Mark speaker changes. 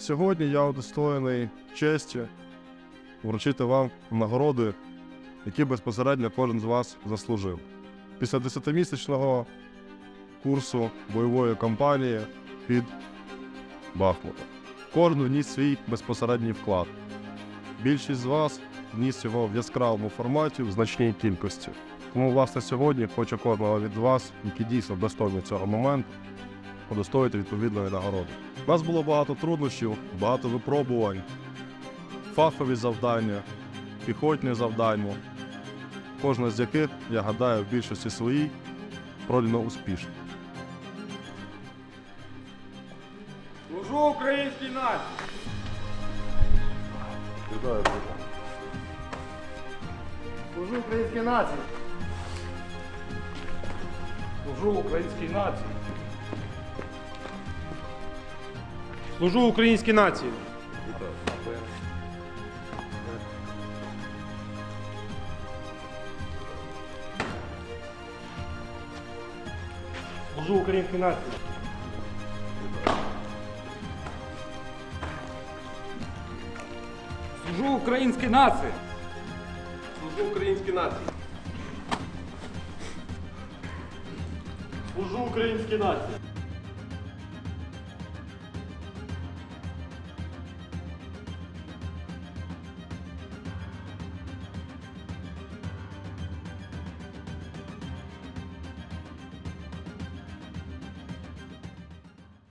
Speaker 1: Сьогодні я удостоєний честі вручити вам нагороди, які безпосередньо кожен з вас заслужив. Після 10-місячного курсу бойової кампанії під Бахмутом. Кожен вніс свій безпосередній вклад. Більшість з вас вніс його в яскравому форматі в значній кількості. Тому, власне, сьогодні хочу кожного від вас, які дійсно достойні цього моменту, удостоїти відповідної нагороди. У нас було багато труднощів, багато випробувань, фахові завдання, піхотні завдання, кожне з яких, я гадаю, в більшості своїй пройдено успішно.
Speaker 2: Служу українській нації!
Speaker 1: Вітаю.
Speaker 2: Служу українській нації! Служу українській нації! Служу українській нації! Служу українській нації! Служу українській нації! Служу українській нації! Служу українській нації!